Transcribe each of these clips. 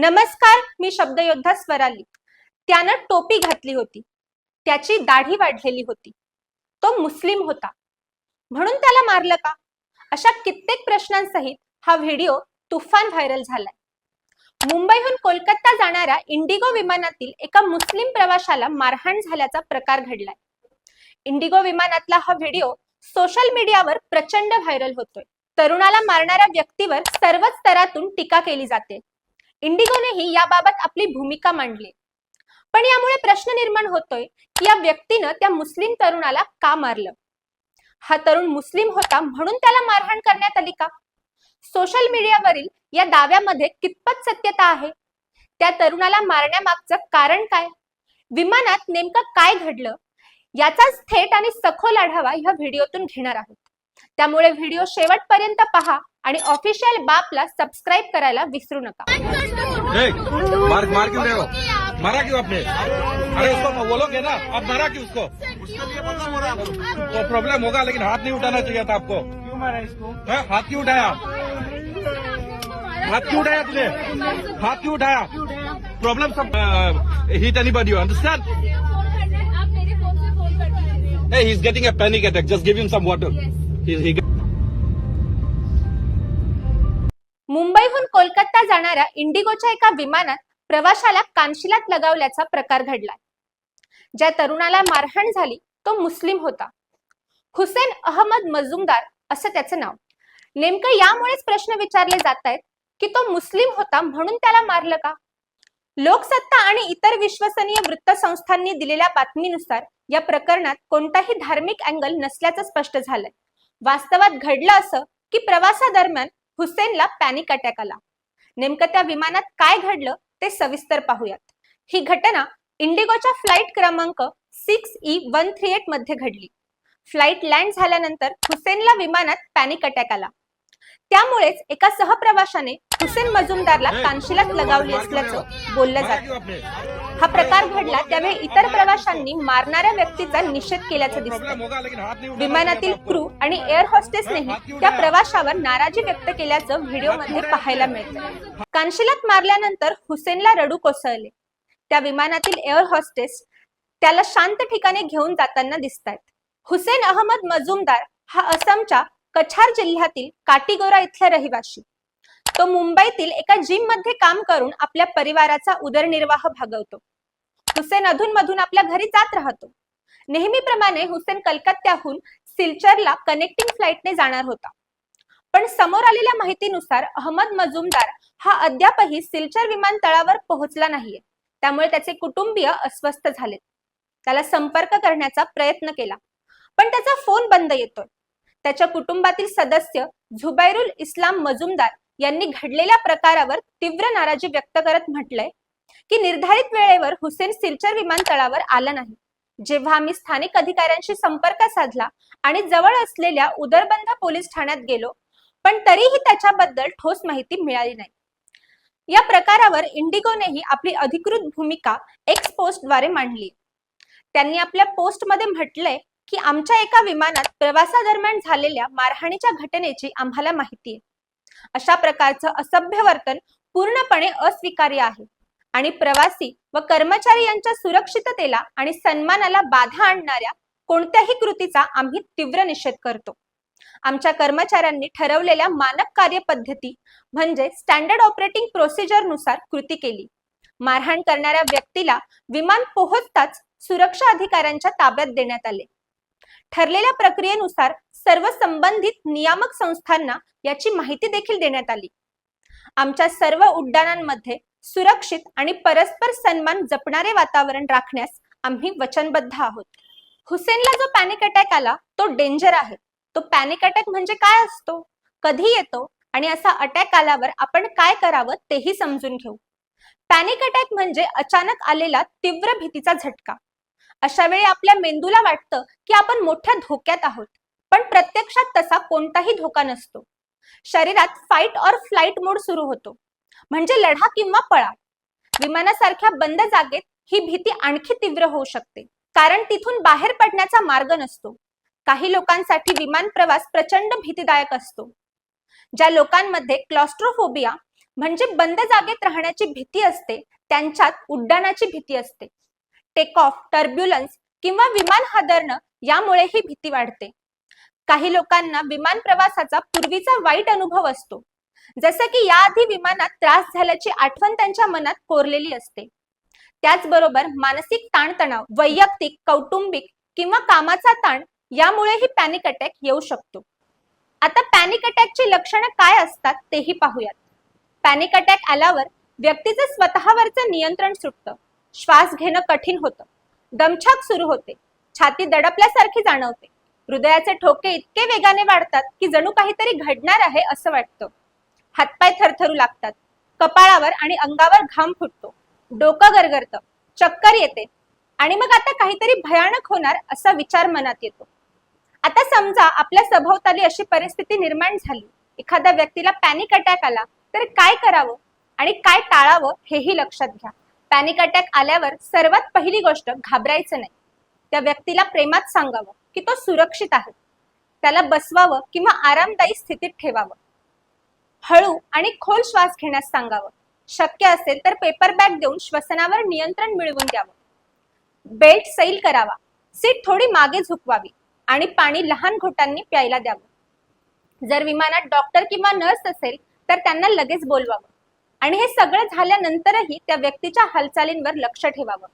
नमस्कार मी शब्दयोद्धा स्वराली. त्यानं टोपी घातली होती. त्याची दाढी वाढलेली होती. तो मुस्लिम होता. म्हणून त्याला मारलं का? अशा कित्येक प्रश्नांसहित हा व्हिडिओ तुफान व्हायरल झालाय. मुंबईहून कोलकाता जाणाऱ्या इंडिगो विमानातील एका मुस्लिम प्रवाशाला मारहाण झाल्याचा प्रकार घडलाय. इंडिगो विमानातला हा व्हिडिओ सोशल मीडियावर प्रचंड व्हायरल होतोय. तरुणाला मारणाऱ्या व्यक्तीवर सर्वच स्तरातून टीका केली जाते. इंडिगोनेही याबाबत आपली भूमिका मांडली. पण यामुळे प्रश्न निर्माण होतोय की या व्यक्तीनं त्या मुस्लिम तरुणाला का मारलं? हा तरुण मुस्लिम होता म्हणून त्याला मारहाण करण्यात आली का? सोशल मीडियावरील या दाव्यामध्ये कितपत सत्यता आहे? त्या तरुणाला मारण्यामागचं कारण काय? विमानात नेमकं काय घडलं? याचाच थेट आणि सखोल आढावा ह्या व्हिडिओतून घेणार आहोत. त्यामुळे व्हिडिओ शेवटपर्यंत पहा. आणि ऑफिशियल बापला सबस्क्राईब करायला विसरू नका. ए, मार मार क्यों रहे हो. मारा क्यों आपने? अरे उसको बोलोगे ना आप मारा क्यों उसको? तो प्रॉब्लम होगा लेकिन हाथ नहीं उठाना चाहिए था आपको। क्यों मारा इसको? हाँ, हाथ क्यों उठाया? हाथ क्यों उठाया तूने हाथ क्यों उठाया? प्रॉब्लम सब हिट एनीबॉडी यू अंडरस्टैंड आप मेरे फोन से फोन कर दीजिए Hey, he's getting a panic attack. Just give him some water. He, he Kolkata जाणाऱ्या इंडिगोच्या एका विमानात प्रवाशाला कानशिलात लगावल्याचा प्रकार घडलाय ज्या तरुणाला मारहाण झाली तो मुस्लिम होता. हुसेन अहमद मजुमदार असं त्याचं नाव. नेमकं यामुळेच प्रश्न विचारले जात आहेत की तो मुस्लिम होता म्हणून त्याला मारलं का? लोकसत्ता आणि इतर विश्वसनीय वृत्तसंस्थांनी दिलेल्या बातमीनुसार या प्रकरणात कोणताही धार्मिक अँगल नसल्याचं स्पष्ट झालंय. वास्तवात घडलं असं की प्रवासादरम्यान हुसेनला पॅनिक अटॅक आला. नेमकं त्या विमानात काय घडलं ते सविस्तर पाहूयात. ही घटना इंडिगोच्या फ्लाईट क्रमांक सिक्स ई वन थ्री एटमध्ये घडली. फ्लाईट लँड झाल्यानंतर हुसेनला विमानात पॅनिक अटॅक आला. त्यामुळेच एका सहप्रवाशाने हुसेन मजुमदारला कानशिलात लगावली असल्याचं बोललं जातं. हा प्रकार घडला त्यावेळी इतर प्रवाशांनी मारणाऱ्या व्यक्तीचा निषेध केल्याचं उठाना विमानातील क्रू. आणि एअर हॉस्टेसनेही त्या प्रवाशावर नाराजी व्यक्त केल्याचं व्हिडिओमध्ये पाहायला मिळतं कानशिलात मारल्यानंतर हुसेनला रडू कोसळले. त्या विमानातील एअर हॉस्टेस त्याला शांत ठिकाणी घेऊन जाताना दिसत आहेत हुसेन अहमद मजुमदार हा असमच्या कछार जिल्ह्यातील काटीगोरा इथला रहिवाशी. तो मुंबईतील एका जिममध्ये काम करून आपल्या परिवाराचा उदरनिर्वाह भागवतो. हुसेन अधून मधून आपल्या घरी जात राहतो. नेहमीप्रमाणे हुसेन कलकत्त्याहून सिलचरला कनेक्टिंग फ्लाईटने जाणार होता. पण समोर आलेल्या माहितीनुसार अहमद मजुमदार हा अद्यापही सिलचर विमानतळावर पोहोचला नाहीये. त्यामुळे त्याचे कुटुंबीय अस्वस्थ झालेत. त्याला संपर्क करण्याचा प्रयत्न केला. पण त्याचा फोन बंद येतोय. त्याच्या कुटुंबातील सदस्य झुबैरुल इस्लाम मजुमदार यांनी घडलेल्या प्रकारावर तीव्र नाराजी व्यक्त करत म्हटलंय की निर्धारित वेळेवर हुसेन सिलचर विमानतळावर आला नाही. जेव्हा आम्ही स्थानिक अधिकाऱ्यांशी संपर्क साधला आणि जवळ असलेल्या उदरबंध पोलीस ठाण्यात गेलो पण तरीही त्याच्याबद्दल ठोस माहिती मिळाली नाही. या प्रकारावर इंडिगोनेही आपली अधिकृत भूमिका एक्स पोस्टद्वारे मांडली. त्यांनी आपल्या पोस्टमध्ये म्हटलंय की आमच्या एका विमानात प्रवासादरम्यान झालेल्या मारहाणीच्या घटनेची आम्हाला माहिती आहे. अशा प्रकारचं असभ्य वर्तन पूर्णपणे अस्वीकार्य आहे आणि प्रवासी व कर्मचारी यांच्या सुरक्षिततेला आणि सन्मानाला बाधा आणणाऱ्या कोणत्याही कृतीचा आम्ही तीव्र निषेध करतो. आमच्या कर्मचाऱ्यांनी ठरवलेल्या मानक कार्यपद्धती म्हणजे स्टँडर्ड ऑपरेटिंग प्रोसिजरनुसार कृती केली. मारहाण करणाऱ्या व्यक्तीला विमान पोहोचताच सुरक्षा अधिकाऱ्यांच्या ताब्यात देण्यात आले. ठरलेल्या प्रक्रियेनुसार सर्व संबंधित नियामक संस्थांना याची माहिती देखील देण्यात आली. आमच्या सर्व उड्डाणांमध्ये सुरक्षित आणि परस्पर सन्मान जपणारे वातावरण राखण्यास आम्ही वचनबद्ध आहोत. हुसेनला जो पॅनिक अटॅक आला तो डेंजर आहे. तो पॅनिक अटॅक म्हणजे काय असतो? कधी येतो? आणि असा अटॅक आल्यावर आपण काय करावं तेही समजून घेऊ. पॅनिक अटॅक म्हणजे अचानक आलेला तीव्र भीतीचा झटका. अशा वेळी आपल्या मेंदूला वाटतं की आपण मोठ्या धोक्यात आहोत. पण प्रत्यक्षात तसा कोणताही धोका नसतो. शरीरात फाईट और फ्लाईट मोड सुरू होतो. म्हणजे लढा किंवा पळा विमानासारख्या बंद जागेत ही भीती आणखी तीव्र होऊ शकते. कारण तिथून बाहेर पडण्याचा मार्ग नसतो. काही लोकांसाठी विमान प्रवास प्रचंड भीतीदायक असतो. ज्या लोकांमध्ये क्लॉस्ट्रोफोबिया म्हणजे बंद जागेत राहण्याची भीती असते त्यांच्यात उड्डाणाची भीती असते. टेक ऑफ टर्ब्युलन्स किंवा विमान हादरणं यामुळे ही भीती वाढते. काही लोकांना विमान प्रवासाचा पूर्वीचा वाईट अनुभव असतो. जसं की याआधी विमानात त्रास झाल्याची आठवण त्यांच्या मनात कोरलेली असते. त्याचबरोबर मानसिक ताणतणाव वैयक्तिक कौटुंबिक किंवा कामाचा ताण यामुळेही पॅनिक अटॅक येऊ शकतो. आता पॅनिक अटॅकची लक्षणं काय असतात तेही पाहूयात. पॅनिक अटॅक आल्यावर व्यक्तीचं स्वतःवरचं नियंत्रण सुटतं. श्वास घेणं कठीण होतं. दमछाक सुरू होते. छाती दडपल्यासारखी जाणवते. हृदयाचे ठोके इतके वेगाने वाढतात की जणू काहीतरी घडणार आहे असं वाटतं. हातपाय थरथरू लागतात. कपाळावर आणि अंगावर घाम फुटतो. डोकं गरगरतं. चक्कर येते. आणि मग आता काहीतरी भयानक होणार असा विचार मनात येतो. आता समजा आपल्या सभोवताली अशी परिस्थिती निर्माण झाली. एखाद्या व्यक्तीला पॅनिक अटॅक आला. तर काय करावं? आणि काय टाळावं हेही लक्षात घ्या. पॅनिक अटॅक आल्यावर सर्वात पहिली गोष्ट घाबरायचं नाही. त्या व्यक्तीला प्रेमात सांगावं की तो सुरक्षित आहे. त्याला बसवावं किंवा आरामदायी स्थितीत ठेवावं. हळू आणि खोल श्वास घेण्यास सांगावं. शक्य असेल तर पेपर बॅग देऊन श्वसनावर नियंत्रण मिळवून द्यावं. बेल्ट सैल करावा. सीट थोडी मागे झुकवावी आणि पाणी लहान घोटांनी प्यायला द्यावं. जर विमानात डॉक्टर किंवा नर्स असेल तर त्यांना लगेच बोलवावं. आणि हे सगळं झाल्यानंतरही त्या व्यक्तीच्या हालचालींवर लक्ष ठेवावं.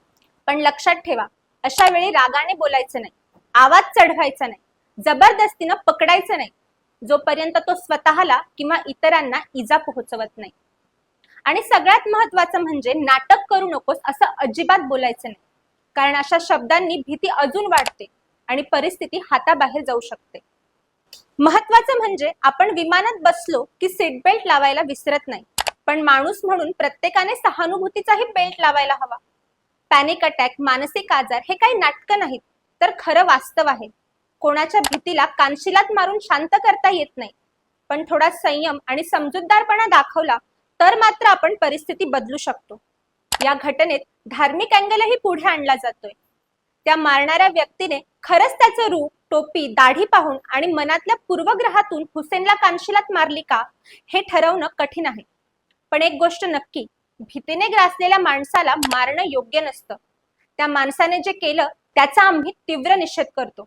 पण लक्षात ठेवा अशा वेळी रागाने बोलायचं नाही आवाज चढवायचा नाही जबरदस्तीनं पकडायचं नाही जोपर्यंत तो स्वतःला किंवा इतरांना इजा पोहोचवत नाही. आणि सगळ्यात महत्वाचं म्हणजे नाटक करू नकोस असं अजिबात बोलायचं नाही कारण अशा शब्दांनी भीती अजून वाढते आणि परिस्थिती हाताबाहेर जाऊ शकते. महत्वाचं म्हणजे आपण विमानात बसलो की सीट बेल्ट लावायला विसरत नाही पण माणूस म्हणून प्रत्येकाने सहानुभूतीचाही बेल्ट लावायला हवा. पॅनिक अटॅक मानसिक आजार हे काही नाटकं नाहीत तर खरं वास्तव आहे. कोणाच्या भीतीला कानशिलात मारून शांत करता येत नाही. पण थोडा संयम आणि समजूतदारपणा दाखवला तर मात्र आपण परिस्थिती बदलू शकतो. या घटनेत धार्मिक अँगलही पुढे आणला जातोय. त्या मारणाऱ्या व्यक्तीने खरंच त्याचं रूप टोपी दाढी पाहून आणि मनातल्या पूर्वग्रहातून हुसेनला कानशिलात मारली का हे ठरवणं कठीण आहे. पण एक गोष्ट नक्की भीतीने ग्रासलेल्या माणसाला मारणं योग्य नसतं. त्या माणसाने जे केलं त्याचा आम्ही तीव्र निषेध करतो.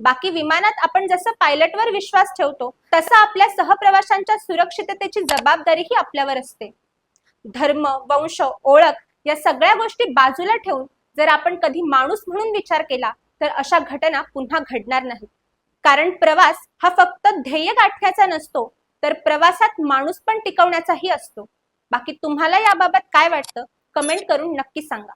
बाकी विमानात आपण जसं पायलटवर विश्वास ठेवतो तसं आपल्या सहप्रवाशांच्या सुरक्षिततेची जबाबदारीही आपल्यावर असते. धर्म वंश ओळख या सगळ्या गोष्टी बाजूला ठेवून जर आपण कधी माणूस म्हणून विचार केला तर अशा घटना पुन्हा घडणार नाहीत. कारण प्रवास हा फक्त ध्येय गाठण्याचा नसतो तर प्रवासात माणूस पण टिकवण्याचाही असतो. बाकी तुम्हाला याबाबत काय वाटतं? कमेंट करून नक्की सांगा.